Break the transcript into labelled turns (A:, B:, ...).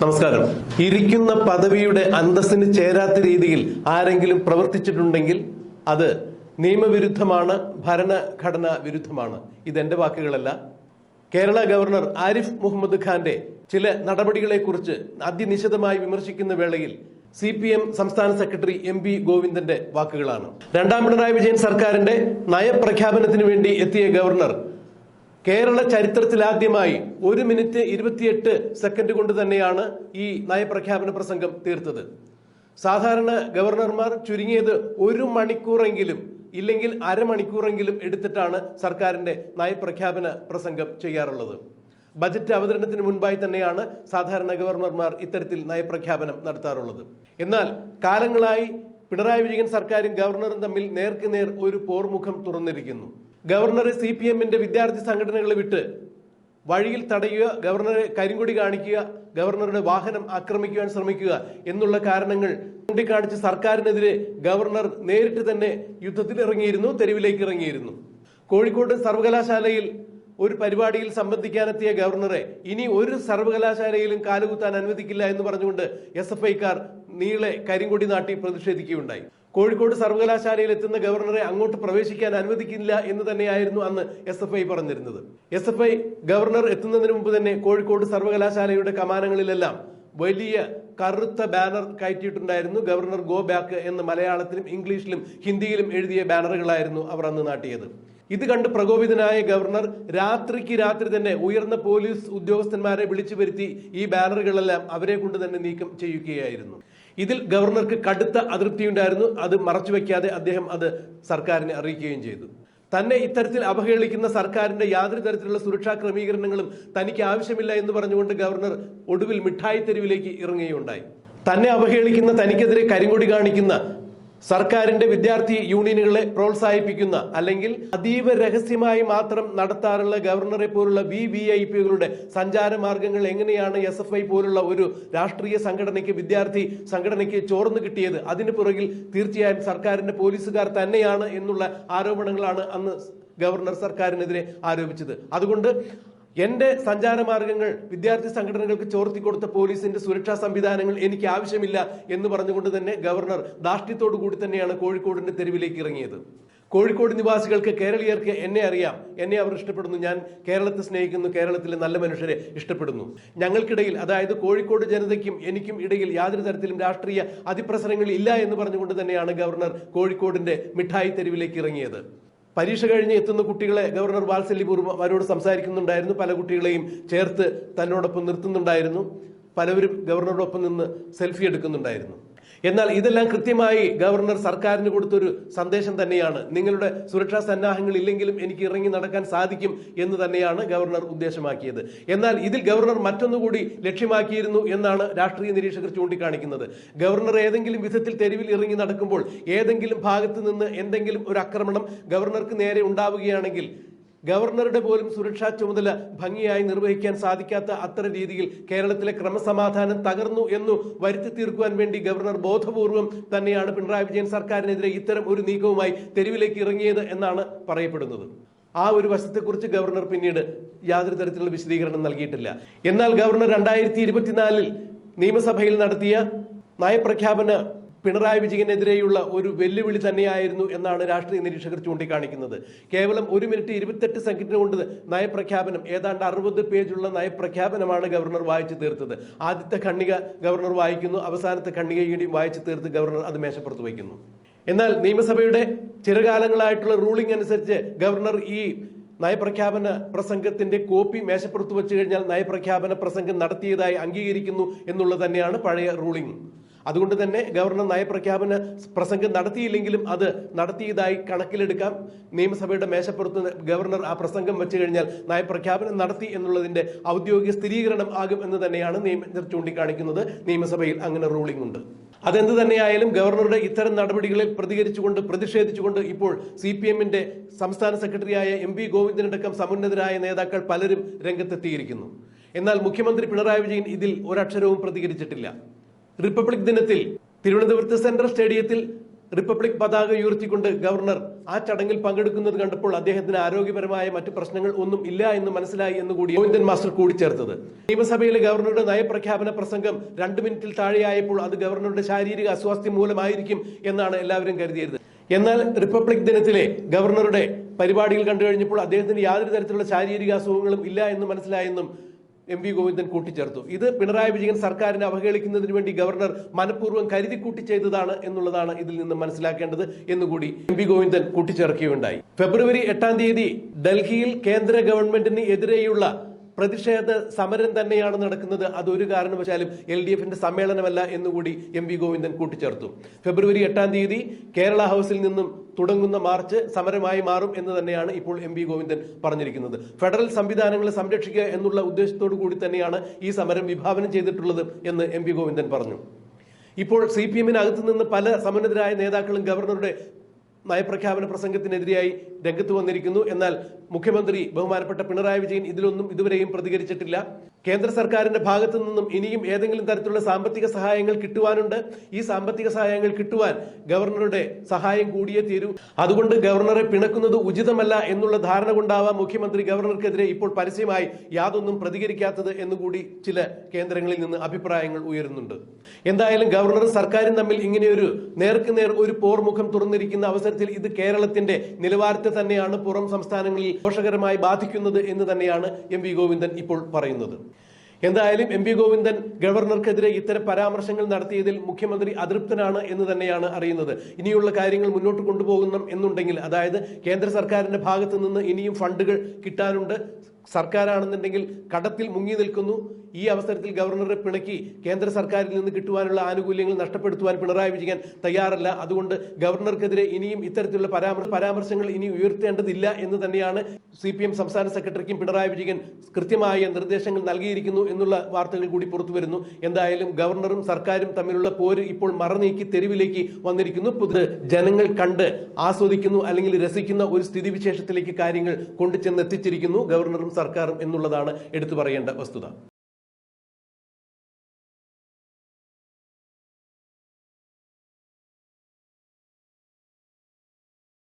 A: നമസ്കാരം. ഇരിക്കുന്ന പദവിയുടെ അന്തസ്സിന് ചേരാത്ത രീതിയിൽ ആരെങ്കിലും പ്രവർത്തിച്ചിട്ടുണ്ടെങ്കിൽ അത് നിയമവിരുദ്ധമാണ് ഭരണഘടന വിരുദ്ധമാണ്. ഇതെന്റെ വാക്കുകളല്ല. കേരള ഗവർണർ ആരിഫ് മുഹമ്മദ് ഖാന്റെ ചില നടപടികളെക്കുറിച്ച് അതിനിശിതമായി വിമർശിക്കുന്ന വേളയിൽ സി പി എം സംസ്ഥാന സെക്രട്ടറി എം പി ഗോവിന്ദന്റെ വാക്കുകളാണ്. രണ്ടാം പിണറായി വിജയൻ സർക്കാരിന്റെ നയപ്രഖ്യാപനത്തിന് വേണ്ടി എത്തിയ ഗവർണർ കേരള ചരിത്രത്തിൽ ആദ്യമായി ഒരു മിനിറ്റ് ഇരുപത്തിയെട്ട് സെക്കൻഡ് കൊണ്ട് തന്നെയാണ് ഈ നയപ്രഖ്യാപന പ്രസംഗം തീർത്തത്. സാധാരണ ഗവർണർമാർ ചുരുങ്ങിയത് ഒരു മണിക്കൂറെങ്കിലും ഇല്ലെങ്കിൽ അരമണിക്കൂറെങ്കിലും എടുത്തിട്ടാണ് സർക്കാരിന്റെ നയപ്രഖ്യാപന പ്രസംഗം ചെയ്യാറുള്ളത്. ബജറ്റ് അവതരണത്തിന് മുൻപായി തന്നെയാണ് സാധാരണ ഗവർണർമാർ ഇത്തരത്തിൽ നയപ്രഖ്യാപനം നടത്താറുള്ളത്. എന്നാൽ കാലങ്ങളായി പിണറായി വിജയൻ സർക്കാരും ഗവർണറും തമ്മിൽ നേർക്കുനേർ ഒരു പോർമുഖം തുറന്നിരിക്കുന്നു. ഗവർണറെ സി പി എമ്മിന്റെ വിദ്യാർത്ഥി സംഘടനകളെ വിട്ട് വഴിയിൽ തടയുക ഗവർണറെ കരിങ്കൊടി കാണിക്കുക ഗവർണറുടെ വാഹനം ആക്രമിക്കുവാൻ ശ്രമിക്കുക എന്നുള്ള കാരണങ്ങൾ ചൂണ്ടിക്കാണിച്ച് സർക്കാരിനെതിരെ ഗവർണർ നേരിട്ട് തന്നെ യുദ്ധത്തിൽ ഇറങ്ങിയിരുന്നു തെരുവിലേക്ക് ഇറങ്ങിയിരുന്നു. കോഴിക്കോട് സർവകലാശാലയിൽ ഒരു പരിപാടിയിൽ സംബന്ധിക്കാനെത്തിയ ഗവർണറെ ഇനി ഒരു സർവകലാശാലയിലും കാലുകുത്താൻ അനുവദിക്കില്ല എന്ന് പറഞ്ഞുകൊണ്ട് എസ് എഫ് ഐക്കാർ നീളെ കരിങ്കൊടി നാട്ടി പ്രതിഷേധിക്കുകയുണ്ടായി. കോഴിക്കോട് സർവകലാശാലയിൽ എത്തുന്ന ഗവർണറെ അങ്ങോട്ട് പ്രവേശിക്കാൻ അനുവദിക്കില്ല എന്ന് തന്നെയായിരുന്നു അന്ന് എസ് എഫ് ഐ പറഞ്ഞിരുന്നത്. എസ് എഫ് ഐ ഗവർണർ എത്തുന്നതിന് മുമ്പ് തന്നെ കോഴിക്കോട് സർവകലാശാലയുടെ കമാനങ്ങളിലെല്ലാം വലിയ കറുത്ത ബാനർ കയറ്റിയിട്ടുണ്ടായിരുന്നു ഗവർണർ ഗോ ബാക്ക് എന്ന് മലയാളത്തിലും ഇംഗ്ലീഷിലും ഹിന്ദിയിലും എഴുതിയ ബാനറുകളായിരുന്നു അവർ അന്ന് നാട്ടിയത്. ഇത് കണ്ട് പ്രകോപിതനായ ഗവർണർ രാത്രിക്ക് രാത്രി തന്നെ ഉയർന്ന പോലീസ് ഉദ്യോഗസ്ഥന്മാരെ വിളിച്ചു വരുത്തി ഈ ബാനറുകളെല്ലാം അവരെ കൊണ്ട് തന്നെ നീക്കം ചെയ്യുകയായിരുന്നു. ഇതിൽ ഗവർണർക്ക് കടുത്ത അതൃപ്തിയുണ്ടായിരുന്നു അത് മറച്ചുവെക്കാതെ അദ്ദേഹം അത് സർക്കാരിനെ അറിയിക്കുകയും ചെയ്തു. തന്നെ ഇത്തരത്തിൽ അവഹേളിക്കുന്ന സർക്കാരിന്റെ യാതൊരു തരത്തിലുള്ള സുരക്ഷാ ക്രമീകരണങ്ങളും തനിക്ക് ആവശ്യമില്ല എന്ന് പറഞ്ഞുകൊണ്ട് ഗവർണർ ഒടുവിൽ മിഠായി തെരുവിലേക്ക് ഇറങ്ങുകയുണ്ടായി. തന്നെ അവഹേളിക്കുന്ന തനിക്കെതിരെ കരിങ്കൊടി കാണിക്കുന്ന സർക്കാരിന്റെ വിദ്യാർത്ഥി യൂണിയനുകളെ പ്രോത്സാഹിപ്പിക്കുന്ന അല്ലെങ്കിൽ അതീവ രഹസ്യമായി മാത്രം നടത്താറുള്ള ഗവർണറെ പോലുള്ള വി വി ഐ പികളുടെ സഞ്ചാര മാർഗങ്ങൾ എങ്ങനെയാണ് എസ് എഫ് ഐ പോലുള്ള ഒരു രാഷ്ട്രീയ സംഘടനയ്ക്ക് വിദ്യാർത്ഥി സംഘടനയ്ക്ക് ചോർന്നു കിട്ടിയത്? അതിന് പുറകിൽ തീർച്ചയായും സർക്കാരിന്റെ പോലീസുകാർ തന്നെയാണ് എന്നുള്ള ആരോപണങ്ങളാണ് അന്ന് ഗവർണർ സർക്കാരിനെതിരെ ആരോപിച്ചത്. അതുകൊണ്ട് എന്റെ സഞ്ചാരമാർഗങ്ങൾ വിദ്യാർത്ഥി സംഘടനകൾക്ക് ചോർത്തി കൊടുത്ത പോലീസിന്റെ സുരക്ഷാ സംവിധാനങ്ങൾ എനിക്ക് ആവശ്യമില്ല എന്ന് പറഞ്ഞുകൊണ്ട് തന്നെ ഗവർണർ ധാർഷ്ട്യത്തോടു കൂടി തന്നെയാണ് കോഴിക്കോടിന്റെ തെരുവിലേക്ക് ഇറങ്ങിയത്. കോഴിക്കോട് നിവാസികൾക്ക് കേരളീയർക്ക് എന്നെ അറിയാം. എന്നെ അവർ ഇഷ്ടപ്പെടുന്നു. ഞാൻ കേരളത്തെ സ്നേഹിക്കുന്നു. കേരളത്തിലെ നല്ല മനുഷ്യരെ ഇഷ്ടപ്പെടുന്നു. ഞങ്ങൾക്കിടയിൽ അതായത് കോഴിക്കോട് ജനതയ്ക്കും എനിക്കും ഇടയിൽ യാതൊരു തരത്തിലും രാഷ്ട്രീയ അതിപ്രസരങ്ങൾ ഇല്ല എന്ന് പറഞ്ഞുകൊണ്ട് തന്നെയാണ് ഗവർണർ കോഴിക്കോടിന്റെ മിഠായി തെരുവിലേക്ക് ഇറങ്ങിയത്. പരീക്ഷ കഴിഞ്ഞ് എത്തുന്ന കുട്ടികളെ ഗവർണർ വാത്സല്യപൂർവം അവരോട് സംസാരിക്കുന്നുണ്ടായിരുന്നു. പല കുട്ടികളെയും ചേർത്ത് തന്നോടൊപ്പം നിർത്തുന്നുണ്ടായിരുന്നു. പലവരും ഗവർണറോടൊപ്പം നിന്ന് സെൽഫി എടുക്കുന്നുണ്ടായിരുന്നു. എന്നാൽ ഇതെല്ലാം കൃത്യമായി ഗവർണർ സർക്കാരിന് കൊടുത്തൊരു സന്ദേശം തന്നെയാണ്. നിങ്ങളുടെ സുരക്ഷാ സന്നാഹങ്ങൾ ഇല്ലെങ്കിലും എനിക്ക് ഇറങ്ങി നടക്കാൻ സാധിക്കും എന്ന് തന്നെയാണ് ഗവർണർ ഉദ്ദേശമാക്കിയത്. എന്നാൽ ഇതിൽ ഗവർണർ മറ്റൊന്നുകൂടി ലക്ഷ്യമാക്കിയിരുന്നു എന്നാണ് രാഷ്ട്രീയ നിരീക്ഷകർ ചൂണ്ടിക്കാണിക്കുന്നത്. ഗവർണർ ഏതെങ്കിലും വിധത്തിൽ തെരുവിൽ ഇറങ്ങി നടക്കുമ്പോൾ ഏതെങ്കിലും ഭാഗത്ത് നിന്ന് എന്തെങ്കിലും ഒരു ആക്രമണം ഗവർണർക്ക് നേരെ ഉണ്ടാവുകയാണെങ്കിൽ ഗവർണറുടെ പോലും സുരക്ഷാ ചുമതല ഭംഗിയായി നിർവഹിക്കാൻ സാധിക്കാത്ത അത്ര രീതിയിൽ കേരളത്തിലെ ക്രമസമാധാനം തകർന്നു എന്നു വരുത്തി തീർക്കുവാൻ വേണ്ടി ഗവർണർ ബോധപൂർവം തന്നെയാണ് പിണറായി വിജയൻ സർക്കാരിനെതിരെ ഇത്തരം ഒരു നീക്കവുമായി തെരുവിലേക്ക് ഇറങ്ങിയത് എന്നാണ് പറയപ്പെടുന്നത്. ആ ഒരു വശത്തെക്കുറിച്ച് ഗവർണർ പിന്നീട് യാതൊരു തരത്തിലുള്ള വിശദീകരണം നൽകിയിട്ടില്ല. എന്നാൽ ഗവർണർ രണ്ടായിരത്തി ഇരുപത്തിനാലിൽ നിയമസഭയിൽ നടത്തിയ നയപ്രഖ്യാപന പിണറായി വിജയനെതിരെയുള്ള ഒരു വെല്ലുവിളി തന്നെയായിരുന്നു എന്നാണ് രാഷ്ട്രീയ നിരീക്ഷകർ ചൂണ്ടിക്കാണിക്കുന്നത്. കേവലം ഒരു മിനിറ്റ് ഇരുപത്തെട്ട് സെക്കൻഡ് കൊണ്ട് നയപ്രഖ്യാപനം ഏതാണ്ട് അറുപത് പേജുള്ള നയപ്രഖ്യാപനമാണ് ഗവർണർ വായിച്ചു തീർത്തത്. ആദ്യത്തെ ഖണ്ഡിക ഗവർണർ വായിക്കുന്നു അവസാനത്തെ ഖണ്ഡിക കൂടിയും വായിച്ചു തീർത്ത് ഗവർണർ അത് മേശപ്പുറത്ത് വയ്ക്കുന്നു. എന്നാൽ നിയമസഭയുടെ ചിരകാലങ്ങളായിട്ടുള്ള റൂളിംഗ് അനുസരിച്ച് ഗവർണർ ഈ നയപ്രഖ്യാപന പ്രസംഗത്തിന്റെ കോപ്പി മേശപ്പുറത്ത് വെച്ച് കഴിഞ്ഞാൽ നയപ്രഖ്യാപന പ്രസംഗം നടത്തിയതായി അംഗീകരിക്കുന്നു എന്നുള്ളത് തന്നെയാണ് പഴയ റൂളിംഗ് അതുകൊണ്ട് തന്നെ ഗവർണർ നയപ്രഖ്യാപന പ്രസംഗം നടത്തിയില്ലെങ്കിലും അത് നടത്തിയതായി കണക്കിലെടുക്കാം. നിയമസഭയുടെ മേശപ്പുറത്ത് ഗവർണർ ആ പ്രസംഗം വെച്ചു കഴിഞ്ഞാൽ നയപ്രഖ്യാപനം നടത്തി എന്നുള്ളതിന്റെ ഔദ്യോഗിക സ്ഥിരീകരണം ആകും എന്ന് തന്നെയാണ് നിയമജ്ഞർ ചൂണ്ടിക്കാണിക്കുന്നത്. നിയമസഭയിൽ അങ്ങനെ റൂളിംഗ് ഉണ്ട്. അതെന്ത് തന്നെയായാലും ഗവർണറുടെ ഇത്തരം നടപടികളിൽ പ്രതികരിച്ചുകൊണ്ട് പ്രതിഷേധിച്ചുകൊണ്ട് ഇപ്പോൾ സി പി എമ്മിന്റെ സംസ്ഥാന സെക്രട്ടറിയായ എം വി ഗോവിന്ദനടക്കം സമുന്നതരായ നേതാക്കൾ പലരും രംഗത്തെത്തിയിരിക്കുന്നു. എന്നാൽ മുഖ്യമന്ത്രി പിണറായി വിജയൻ ഇതിൽ ഒരക്ഷരവും പ്രതികരിച്ചിട്ടില്ല. റിപ്പബ്ലിക് ദിനത്തിൽ തിരുവനന്തപുരത്ത് സെൻട്രൽ സ്റ്റേഡിയത്തിൽ റിപ്പബ്ലിക് പതാക ഉയർത്തിക്കൊണ്ട് ഗവർണർ ആ ചടങ്ങിൽ പങ്കെടുക്കുന്നത് കണ്ടപ്പോൾ അദ്ദേഹത്തിന് ആരോഗ്യപരമായ മറ്റു പ്രശ്നങ്ങൾ ഒന്നും ഇല്ല എന്ന് മനസ്സിലായി എന്ന് കൂടി ഗോവിന്ദൻ മാസ്റ്റർ കൂടിച്ചേർത്തത് നിയമസഭയിലെ ഗവർണറുടെ നയപ്രഖ്യാപന പ്രസംഗം രണ്ട് മിനിറ്റിൽ താഴെയായപ്പോൾ അത് ഗവർണറുടെ ശാരീരിക അസ്വാസ്ഥ്യം മൂലമായിരിക്കും എന്നാണ് എല്ലാവരും കരുതിയത് എന്നാൽ റിപ്പബ്ലിക് ദിനത്തിലെ ഗവർണറുടെ പരിപാടികൾ കണ്ടു കഴിഞ്ഞപ്പോൾ അദ്ദേഹത്തിന് യാതൊരു തരത്തിലുള്ള ശാരീരിക അസുഖങ്ങളും ഇല്ല എന്ന് മനസ്സിലായെന്നും എം വി ഗോവിന്ദൻ കൂട്ടിച്ചേർത്തു. ഇത് പിണറായി വിജയൻ സർക്കാരിനെ അവഹേളിക്കുന്നതിന് വേണ്ടി ഗവർണർ മനഃപൂർവം കരുതി കൂട്ടി ചെയ്തതാണ് എന്നുള്ളതാണ് ഇതിൽ നിന്ന് മനസ്സിലാക്കേണ്ടത് എന്നുകൂടി എം വി ഗോവിന്ദൻ കൂട്ടിച്ചേർക്കുകയുണ്ടായി. ഫെബ്രുവരി എട്ടാം തീയതി ഡൽഹിയിൽ കേന്ദ്ര ഗവൺമെന്റിന് എതിരെയുള്ള പ്രതിഷേധ സമരം തന്നെയാണ് നടക്കുന്നത്. അതൊരു കാരണവശാലും എൽ ഡി എഫിന്റെ സമ്മേളനമല്ല എന്നുകൂടി എം വി ഗോവിന്ദൻ കൂട്ടിച്ചേർത്തു. ഫെബ്രുവരി എട്ടാം തീയതി കേരള ഹൗസിൽ നിന്നും തുടങ്ങുന്ന മാർച്ച് സമരമായി മാറും എന്ന് തന്നെയാണ് ഇപ്പോൾ എം വി ഗോവിന്ദൻ പറഞ്ഞിരിക്കുന്നത്. ഫെഡറൽ സംവിധാനങ്ങളെ സംരക്ഷിക്കുക എന്നുള്ള ഉദ്ദേശത്തോടു കൂടി തന്നെയാണ് ഈ സമരം വിഭാവനം ചെയ്തിട്ടുള്ളത് എന്ന് എം വി ഗോവിന്ദൻ പറഞ്ഞു. ഇപ്പോൾ സി പി എമ്മിനകത്ത് നിന്ന് പല സമന്നതരായ നേതാക്കളും ഗവർണറുടെ നയപ്രഖ്യാപന പ്രസംഗത്തിനെതിരെയായി രംഗത്ത് വന്നിരിക്കുന്നു. എന്നാൽ മുഖ്യമന്ത്രി ബഹുമാനപ്പെട്ട പിണറായി വിജയൻ ഇതിലൊന്നും ഇതുവരെയും പ്രതികരിച്ചിട്ടില്ല. കേന്ദ്ര സർക്കാരിന്റെ ഭാഗത്തു നിന്നും ഇനിയും ഏതെങ്കിലും തരത്തിലുള്ള സാമ്പത്തിക സഹായങ്ങൾ കിട്ടുവാനുണ്ട്. ഈ സാമ്പത്തിക സഹായങ്ങൾ കിട്ടുവാൻ ഗവർണറുടെ സഹായം കൂടിയേ തീരൂ. അതുകൊണ്ട് ഗവർണറെ പിണക്കുന്നത് ഉചിതമല്ല എന്നുള്ള ധാരണ കൊണ്ടാവാം മുഖ്യമന്ത്രി ഗവർണർക്കെതിരെ ഇപ്പോൾ പരസ്യമായി യാതൊന്നും പ്രതികരിക്കാത്തത് എന്നുകൂടി ചില കേന്ദ്രങ്ങളിൽ നിന്ന് അഭിപ്രായങ്ങൾ ഉയരുന്നുണ്ട്. എന്തായാലും ഗവർണറും സർക്കാരും തമ്മിൽ ഇങ്ങനെയൊരു നേർക്കുനേർ ഒരു പോർമുഖം തുറന്നിരിക്കുന്ന അവസരത്തിൽ ഇത് കേരളത്തിന്റെ നിലവാരത്തെ തന്നെയാണ് പുറം സംസ്ഥാനങ്ങളിൽ ദോഷകരമായി ബാധിക്കുന്നത് എന്ന് തന്നെയാണ് എം വി ഗോവിന്ദൻ ഇപ്പോൾ പറയുന്നത്. എന്തായാലും എം വി ഗോവിന്ദൻ ഗവർണർക്കെതിരെ ഇത്തരം പരാമർശങ്ങൾ നടത്തിയതിൽ മുഖ്യമന്ത്രി അതൃപ്തനാണ് എന്ന് തന്നെയാണ് അറിയുന്നത്. ഇനിയുള്ള കാര്യങ്ങൾ മുന്നോട്ട് കൊണ്ടുപോകണം എന്നുണ്ടെങ്കിൽ അതായത് കേന്ദ്ര സർക്കാരിന്റെ ഭാഗത്തു നിന്ന് ഇനിയും ഫണ്ടുകൾ കിട്ടാനുണ്ട്. സർക്കാരാണെന്നുണ്ടെങ്കിൽ കടത്തിൽ മുങ്ങി നിൽക്കുന്നു. ഈ അവസരത്തിൽ ഗവർണറെ പിണക്കി കേന്ദ്ര സർക്കാരിൽ നിന്ന് കിട്ടുവാനുള്ള ആനുകൂല്യങ്ങൾ നഷ്ടപ്പെടുത്തുവാൻ പിണറായി വിജയൻ തയ്യാറല്ല. അതുകൊണ്ട് ഗവർണർക്കെതിരെ ഇനിയും ഇത്തരത്തിലുള്ള പരാമർശ പരാമർശങ്ങൾ ഇനി ഉയർത്തേണ്ടതില്ല എന്ന് തന്നെയാണ് സി പി എം സംസ്ഥാന സെക്രട്ടറിക്കും പിണറായി വിജയൻ കൃത്യമായ നിർദ്ദേശങ്ങൾ നൽകിയിരിക്കുന്നു എന്നുള്ള വാർത്തകൾ കൂടി പുറത്തു വരുന്നു. എന്തായാലും ഗവർണറും സർക്കാരും തമ്മിലുള്ള പോര് ഇപ്പോൾ മറനീക്കി തെരുവിലേക്ക് വന്നിരിക്കുന്നു. പുതിയ ജനങ്ങൾ കണ്ട് ആസ്വദിക്കുന്നു അല്ലെങ്കിൽ രസിക്കുന്ന ഒരു സ്ഥിതിവിശേഷത്തിലേക്ക് കാര്യങ്ങൾ കൊണ്ടുചെന്നെത്തിച്ചിരിക്കുന്നു. ഗവർണറും സർക്കാരും എന്നുള്ളതാണ് എടുത്തു പറയേണ്ട വസ്തുത.